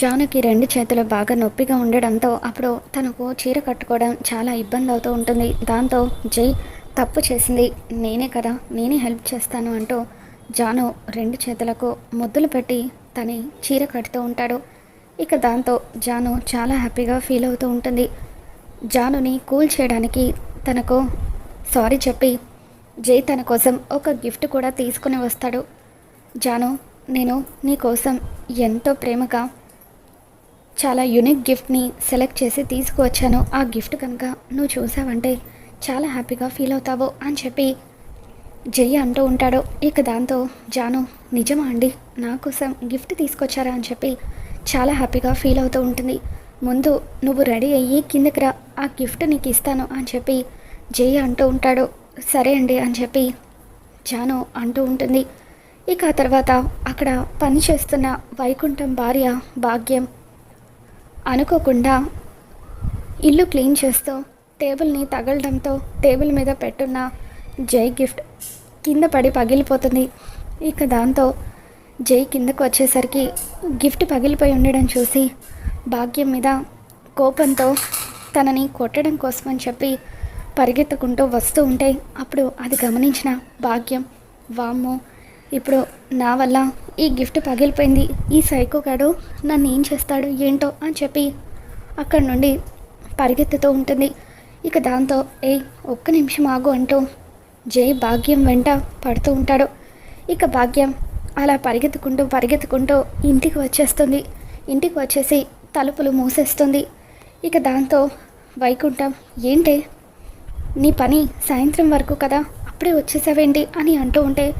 జానుకి రెండు చేతులు బాగా నొప్పిగా ఉండడంతో అప్పుడు తనకు చీర కట్టుకోవడం చాలా ఇబ్బంది అవుతూ ఉంటుంది. దాంతో జై తప్పు చేసింది నేనే కదా నేనే హెల్ప్ చేస్తాను అంటూ జాను రెండు చేతులకు ముద్దులు పెట్టి తని చీర కడుతూ ఉంటాడు. ఇక దాంతో జాను చాలా హ్యాపీగా ఫీల్ అవుతూ ఉంటుంది. జానుని కూల్ చేయడానికి తనకు సారీ చెప్పి జై తన కోసం ఒక గిఫ్ట్ కూడా తీసుకుని వస్తాడు. జాను నేను నీ కోసం ఎంతో ప్రేమగా చాలా యునిక్ గిఫ్ట్ని సెలెక్ట్ చేసి తీసుకువచ్చాను. ఆ గిఫ్ట్ కనుక నువ్వు చూసావంటే చాలా హ్యాపీగా ఫీల్ అవుతావు అని చెప్పి జయ అంటూ ఉంటాడు. ఇక దాంతో జాను నిజమా అండి? నా కోసం గిఫ్ట్ తీసుకొచ్చారా? అని చెప్పి చాలా హ్యాపీగా ఫీల్ అవుతూ ఉంటుంది. ముందు నువ్వు రెడీ అయ్యి కిందకి రా. ఆ గిఫ్ట్ నీకు ఇస్తాను అని చెప్పి జయ అంటూ ఉంటాడు. సరే అండి అని చెప్పి జాను అంటూ ఉంటుంది. ఇక ఆ తర్వాత అక్కడ పని చేస్తున్న వైకుంఠం భార్య భాగ్యం అనుకోకుండా ఇల్లు క్లీన్ చేస్తూ టేబుల్ని తగలడంతో టేబుల్ మీద పెట్టున్న జై గిఫ్ట్ కింద పడి పగిలిపోతుంది. ఇక దాంతో జై కిందకు వచ్చేసరికి గిఫ్ట్ పగిలిపోయి ఉండడం చూసి భాగ్యం మీద కోపంతో తనని కొట్టడం కోసమని చెప్పి పరిగెత్తుకుంటూ వస్తూ ఉంటే అప్పుడు అది గమనించిన భాగ్యం వామ్మో ఇప్పుడు నా వల్ల ఈ గిఫ్ట్ పగిలిపోయింది. ఈ సైకోగాడు నన్ను ఏం చేస్తాడు ఏంటో అని చెప్పి అక్కడి నుండి పరిగెత్తుతూ ఉంటుంది. ఇక దాంతో ఏ ఒక్క నిమిషం ఆగు అంటూ జై భాగ్యం వెంట పడుతూ ఉంటాడు. ఇక భాగ్యం అలా పరిగెత్తుకుంటూ పరిగెత్తుకుంటూ ఇంటికి వచ్చేస్తుంది. ఇంటికి వచ్చేసి తలుపులు మూసేస్తుంది. ఇక దాంతో వైకుంఠం ఏంటి? నీ పని సాయంత్రం వరకు కదా? అప్పుడే వచ్చేసావేంటి? అని అంటూ ఉంటే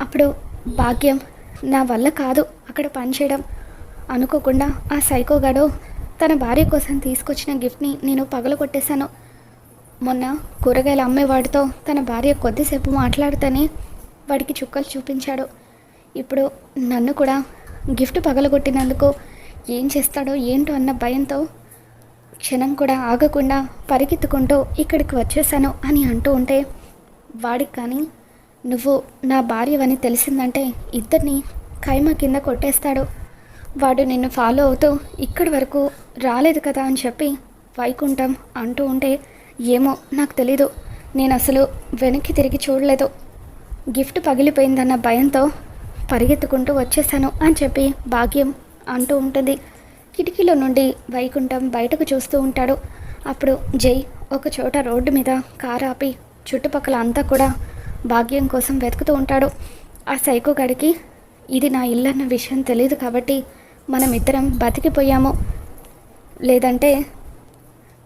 అప్పుడు భాగ్యం నా వల్ల కాదు అక్కడ పనిచేయడం అనుకోకుండా ఆ సైకోగాడు తన భార్య కోసం తీసుకొచ్చిన గిఫ్ట్ని నేను పగలగొట్టేశాను మొన్న కూరగాయలు అమ్మేవాడితో తన భార్య కొద్దిసేపు మాట్లాడితేనే వాడికి చుక్కలు చూపించాడు. ఇప్పుడు నన్ను కూడా గిఫ్ట్ పగలగొట్టినందుకు ఏం చేస్తాడో ఏంటో అన్న భయంతో క్షణం కూడా ఆగకుండా పరిగెత్తుకుంటూ ఇక్కడికి వచ్చేసాను అని అంటూ ఉంటే వాడికి కానీ నువ్వు నా భార్యవని తెలిసిందంటే ఇద్దరిని ఖైమా కింద కొట్టేస్తాడు. వాడు నిన్ను ఫాలో అవుతూ ఇక్కడి వరకు రాలేదు కదా అని చెప్పి వైకుంఠం అంటూ ఉంటే ఏమో నాకు తెలీదు. నేను అసలు వెనక్కి తిరిగి చూడలేదు. గిఫ్ట్ పగిలిపోయిందన్న భయంతో పరిగెత్తుకుంటూ వచ్చేసాను అని చెప్పి భాగ్యం అంటూ ఉంటుంది. కిటికీలో నుండి వైకుంఠం బయటకు చూస్తూ ఉంటాడు. అప్పుడు జై ఒక చోట రోడ్డు మీద కారు ఆపి చుట్టుపక్కల అంతా కూడా భాగ్యం కోసం వెతుకుతూ ఉంటాడు. ఆ సైకో గడికి ఇది నా ఇల్లు అన్న విషయం తెలియదు కాబట్టి మనం ఇద్దరం బతికిపోయాము. లేదంటే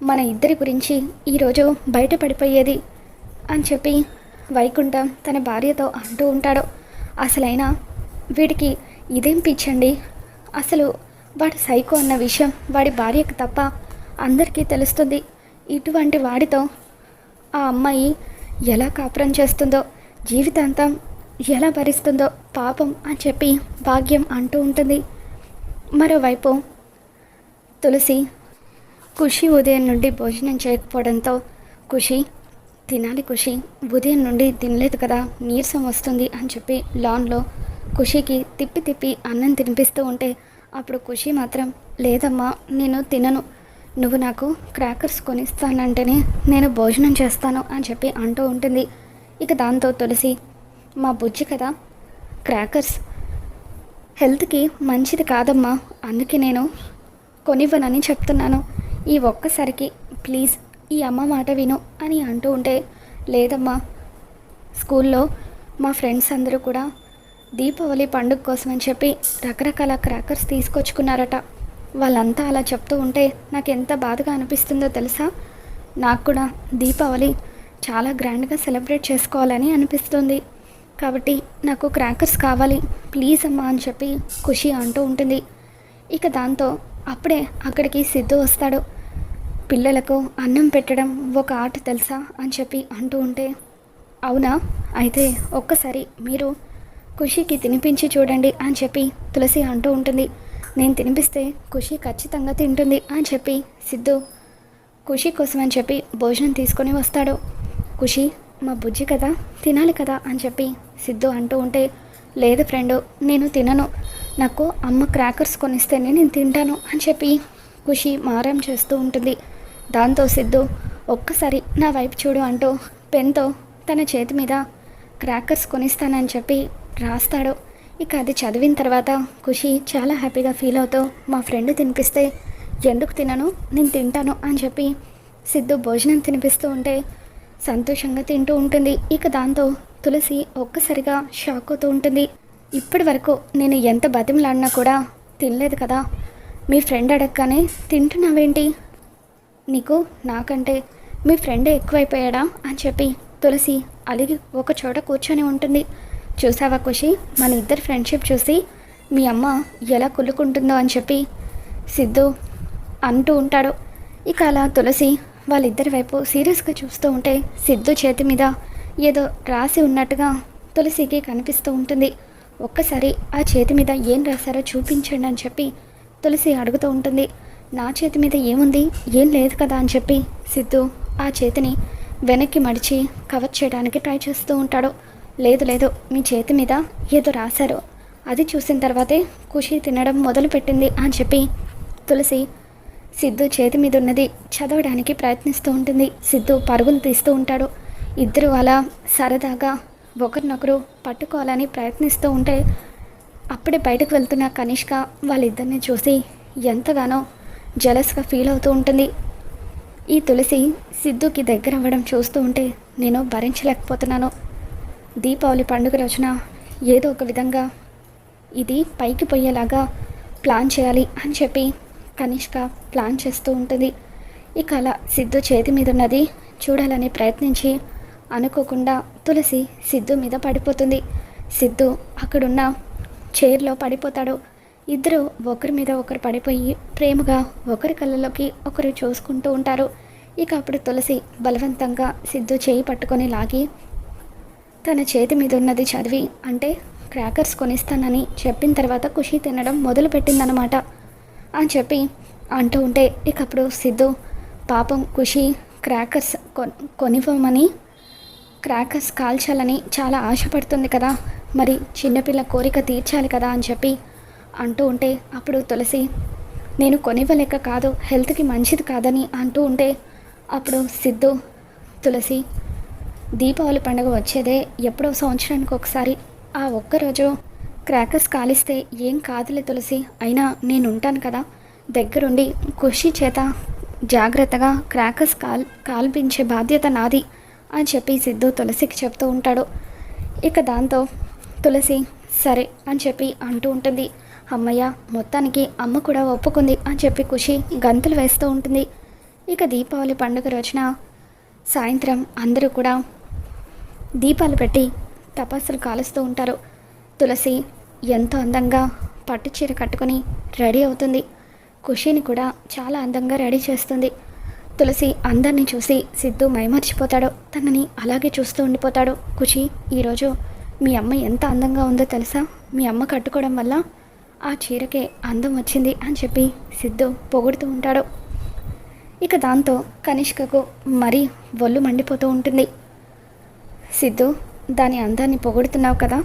మన ఇద్దరి గురించి ఈరోజు బయటపడిపోయేది అని చెప్పి వైకుంఠం తన భార్యతో అంటూ ఉంటాడు. అసలైనా వీడికి ఇదేం పిచ్చండి? అసలు వాడు సైకో అన్న విషయం వాడి భార్యకు తప్ప అందరికీ తెలుస్తుంది. ఇటువంటి వాడితో ఆ అమ్మాయి ఎలా కాపురం చేస్తుందో జీవితాంతం ఎలా భరిస్తుందో పాపం అని చెప్పి భాగ్యం అంటూ ఉంటుంది. మరోవైపు తులసి ఖుషి ఉదయం నుండి భోజనం చేయకపోవడంతో ఖుషి తినాలి ఖుషి ఉదయం నుండి తినలేదు కదా నీరసం వస్తుంది అని చెప్పి లాన్లో ఖుషికి తిప్పి తిప్పి అన్నం తినిపిస్తూ ఉంటే అప్పుడు ఖుషి మాత్రం లేదమ్మా నేను తినను నువ్వు నాకు క్రాకర్స్ కొనిస్తానంటేనే నేను భోజనం చేస్తాను అని చెప్పి అంటూ ఉంటుంది. ఇక దాంతో తులసి మా బుజ్జి కదా క్రాకర్స్ హెల్త్కి మంచిది కాదమ్మా అందుకే నేను కొనివ్వనని చెప్తున్నాను. ఈ ఒక్కసారికి ప్లీజ్ ఈ అమ్మ మాట విను అని అంటూ ఉంటే లేదమ్మా స్కూల్లో మా ఫ్రెండ్స్ అందరూ కూడా దీపావళి పండుగ కోసం అని చెప్పి రకరకాల క్రాకర్స్ తీసుకొచ్చుకున్నారట. వాళ్ళంతా అలా చెప్తూ ఉంటే నాకు ఎంత బాధగా అనిపిస్తుందో తెలుసా? నాకు కూడా దీపావళి చాలా గ్రాండ్గా సెలబ్రేట్ చేసుకోవాలని అనిపిస్తుంది. కాబట్టి నాకు క్రాకర్స్ కావాలి. ప్లీజ్ అమ్మా అని చెప్పి ఖుషి అంటూ ఉంటుంది. ఇక దాంతో అప్పుడే అక్కడికి సిద్ధు వస్తాడు. పిల్లలకు అన్నం పెట్టడం ఒక ఆట తెలుసా? అని చెప్పి అంటూ ఉంటే అవునా? అయితే ఒక్కసారి మీరు ఖుషికి తినిపించి చూడండి అని చెప్పి తులసి అంటూ ఉంటుంది. నేను తినిపిస్తే ఖుషి ఖచ్చితంగా తింటుంది అని చెప్పి సిద్ధు ఖుషి కోసం అని చెప్పి భోజనం తీసుకొని వస్తాడు. ఖుషి మా బుజ్జి కదా తినాలి కదా అని చెప్పి సిద్ధు అంటూ ఉంటే లేదు ఫ్రెండు నేను తినను. నాకు అమ్మ క్రాకర్స్ కొనిస్తేనే నేను తింటాను అని చెప్పి ఖుషి మారం చేస్తూ ఉంటుంది. దాంతో సిద్ధు ఒక్కసారి నా వైపు చూడు అంటూ పెన్తో తన చేతి మీద క్రాకర్స్ కొనిస్తానని చెప్పి రాస్తాడు. ఇక అది చదివిన తర్వాత ఖుషి చాలా హ్యాపీగా ఫీల్ అవుతూ మా ఫ్రెండ్ తినిపిస్తే ఎందుకు తినను? నేను తింటాను అని చెప్పి సిద్ధు భోజనం తినిపిస్తూ ఉంటే సంతోషంగా తింటూ ఉంటుంది. ఇక దాంతో తులసి ఒక్కసారిగా షాక్ అవుతూ ఉంటుంది. ఇప్పటి వరకు నేను ఎంత బతిమలాడినా కూడా తినలేదు కదా. మీ ఫ్రెండ్ అడగగానే తింటున్నావేంటి? నీకు నాకంటే మీ ఫ్రెండే ఎక్కువైపోయాడా? అని చెప్పి తులసి అలిగి ఒక చోట కూర్చొని ఉంటుంది. చూసావా ఖుషి? మన ఇద్దరు ఫ్రెండ్షిప్ చూసి మీ అమ్మ ఎలా కుళ్ళుకుంటుందో అని చెప్పి సిద్ధు అంటూ ఉంటాడు. ఇక అలా తులసి వాళ్ళిద్దరి వైపు సీరియస్గా చూస్తూ ఉంటే సిద్ధు చేతి మీద ఏదో రాసి ఉన్నట్టుగా తులసికి కనిపిస్తూ ఉంటుంది. ఒక్కసారి ఆ చేతి మీద ఏం రాశారో చూపించండి అని చెప్పి తులసి అడుగుతూ ఉంటుంది. నా చేతి మీద ఏముంది? ఏం లేదు కదా అని చెప్పి సిద్ధు ఆ చేతిని వెనక్కి మడిచి కవర్ చేయడానికి ట్రై చేస్తూ ఉంటాడు. లేదు లేదు. మీ చేతి మీద ఏదో రాశారు. అది చూసిన తర్వాతే ఖుషి తినడం మొదలుపెట్టింది అని చెప్పి తులసి సిద్ధు చేతి మీద ఉన్నది చదవడానికి ప్రయత్నిస్తూ ఉంటుంది. సిద్ధు పరుగులు తీస్తూ ఉంటాడు. ఇద్దరు అలా సరదాగా ఒకరినొకరు పట్టుకోవాలని ప్రయత్నిస్తూ ఉంటే అప్పుడే బయటకు వెళ్తున్న కనిష్క వాళ్ళిద్దరిని చూసి ఎంతగానో జలస్గా ఫీల్ అవుతూ ఉంటుంది. ఈ తులసి సిద్ధుకి దగ్గర అవ్వడం చూస్తూ ఉంటే నేను భరించలేకపోతున్నాను. దీపావళి పండుగ రోజున ఏదో ఒక విధంగా ఇది పైకి పోయేలాగా ప్లాన్ చేయాలి అని చెప్పి కనిష్క ప్లాన్ చేస్తూ ఉంటుంది. ఇక అలా సిద్ధు చేతి మీద ఉన్నది. చూడాలని ప్రయత్నించి అనుకోకుండా తులసి సిద్ధు మీద పడిపోతుంది. సిద్ధు అక్కడున్న చైర్లో పడిపోతాడు. ఇద్దరు ఒకరి మీద ఒకరు పడిపోయి ప్రేమగా ఒకరి కళ్ళలోకి ఒకరు చూసుకుంటూ ఉంటారు. ఇక అప్పుడు తులసి బలవంతంగా సిద్ధు చేయి పట్టుకొని లాగి తన చేతి మీద ఉన్నది చదివి అంటే క్రాకర్స్ కొనిస్తానని చెప్పిన తర్వాత ఖుషి తినడం మొదలుపెట్టిందనమాట అని చెప్పి అంటూ ఉంటే ఇక అప్పుడు సిద్ధు పాపం ఖుషి క్రాకర్స్ కొనివ్వమని క్రాకర్స్ కాల్చాలని చాలా ఆశపడుతుంది కదా మరి చిన్నపిల్ల కోరిక తీర్చాలి కదా అని చెప్పి అంటూ ఉంటే అప్పుడు తులసి నేను కొనివ్వలేక కాదు హెల్త్కి మంచిది కాదని అంటూ ఉంటే అప్పుడు సిద్ధు తులసి దీపావళి పండుగ వచ్చేదే ఎప్పుడో సంవత్సరానికి ఒకసారి. ఆ ఒక్కరోజు క్రాకర్స్ కాలిస్తే ఏం కాదులే తులసి అయినా నేను ఉంటాను కదా. దగ్గరుండి ఖుషి చేత జాగ్రత్తగా క్రాకర్స్ కాల్ కాల్పించే బాధ్యత నాది అని చెప్పి సిద్ధు తులసికి చెప్తూ ఉంటాడు. ఇక దాంతో తులసి సరే అని చెప్పి అంటూ ఉంటుంది. అమ్మయ్య మొత్తానికి అమ్మ కూడా ఒప్పుకుంది అని చెప్పి ఖుషి గంతులు వేస్తూ ఉంటుంది. ఇక దీపావళి పండుగ రోజున సాయంత్రం అందరూ కూడా దీపాలు పెట్టి తపస్సులు కాలుస్తూ ఉంటారు. తులసి ఎంతో అందంగా పట్టు చీర కట్టుకొని రెడీ అవుతుంది. ఖుషీని కూడా చాలా అందంగా రెడీ చేస్తుంది. తులసి అందరినీ చూసి సిద్ధు మైమర్చిపోతాడు. తనని అలాగే చూస్తూ ఉండిపోతాడు. ఖుషి ఈరోజు మీ అమ్మ ఎంత అందంగా ఉందో తెలుసా? మీ అమ్మ కట్టుకోవడం వల్ల ఆ చీరకే అందం వచ్చింది అని చెప్పి సిద్ధు పొగుడుతూ ఉంటాడు. ఇక దాంతో కనిష్కకు మరీ ఒళ్ళు మండిపోతూ ఉంటుంది. సిద్ధు దాని అందాన్ని పొగుడుతున్నావు కదా?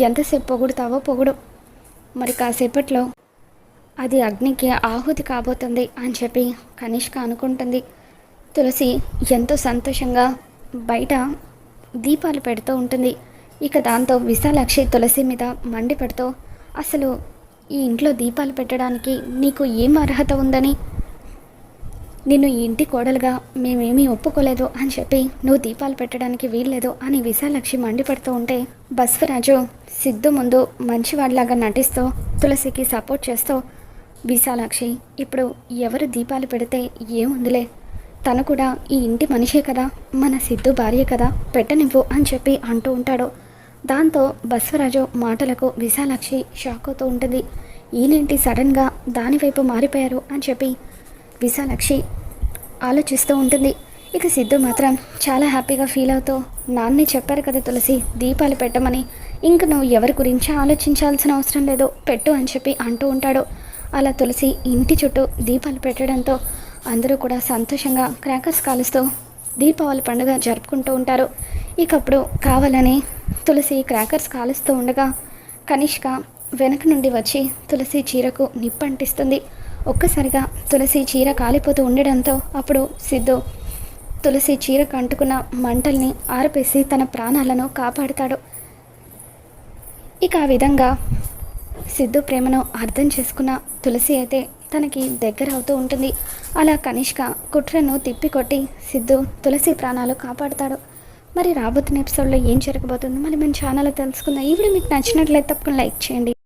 ఎంతసేపు పొగుడుతావో పొగుడు. మరి కాసేపట్లో అది అగ్నికి ఆహుతి కాబోతుంది అని చెప్పి కనిష్క అనుకుంటుంది. తులసి ఎంతో సంతోషంగా బయట దీపాలు పెడుతూ ఉంటుంది. ఇక దాంతో విశాలాక్షి తులసి మీద మండిపెడుతూ అసలు ఈ ఇంట్లో దీపాలు పెట్టడానికి నీకు ఏం అర్హత ఉందని? నిన్ను ఈ ఇంటి కోడలుగా మేమేమీ ఒప్పుకోలేదు అని చెప్పి నువ్వు దీపాలు పెట్టడానికి వీల్లేదు అని విశాలక్షి మండిపడుతూ ఉంటే బస్వరాజు సిద్ధు ముందు మంచివాడిలాగా నటిస్తూ తులసికి సపోర్ట్ చేస్తూ విశాలాక్షి ఇప్పుడు ఎవరు దీపాలు పెడితే ఏముందిలే? తను కూడా ఈ ఇంటి మనిషే కదా మన సిద్ధు భార్య కదా పెట్టనివ్వు అని చెప్పి అంటూ ఉంటాడు. దాంతో బస్వరాజు మాటలకు విశాలాక్షి షాక్ అవుతూ ఉంటుంది. ఈయనేంటి సడన్గా దానివైపు మారిపోయారు? అని చెప్పి విశాలాక్షి ఆలోచిస్తూ ఉంటుంది. ఇక సిద్ధు మాత్రం చాలా హ్యాపీగా ఫీల్ అవుతూ నాన్నే చెప్పారు కదా తులసి దీపాలు పెట్టమని. ఇంక నువ్వు ఎవరి గురించి ఆలోచించాల్సిన అవసరం లేదు. పెట్టు అని చెప్పి అంటూ ఉంటాడు. అలా తులసి ఇంటి చుట్టూ దీపాలు పెట్టడంతో అందరూ కూడా సంతోషంగా క్రాకర్స్ కాలుస్తూ దీపావళి పండుగ జరుపుకుంటూ ఉంటారు. ఇకప్పుడు కావాలని తులసి క్రాకర్స్ కాలుస్తూ ఉండగా కనిష్క వెనక నుండి వచ్చి తులసి చీరకు నిప్పంటిస్తుంది ఒక్కసారిగా తులసి చీర కాలిపోతూ ఉండడంతో అప్పుడు సిద్ధు తులసి చీర కంటుకున్న మంటల్ని ఆరపేసి తన ప్రాణాలను కాపాడుతాడు. ఇక ఆ విధంగా సిద్ధు ప్రేమను అర్థం చేసుకున్న తులసి అయితే తనకి దగ్గర అవుతూ ఉంటుంది. అలా కనిష్క కుట్రను తిప్పికొట్టి సిద్ధు తులసి ప్రాణాలు కాపాడుతాడు. మరి రాబోతున్న ఎపిసోడ్లో ఏం జరగబోతుందో మరి మన ఛానల్లో తెలుసుకుందాం. ఈ వీడియో మీకు నచ్చినట్లయితే తప్పకుండా లైక్ చేయండి.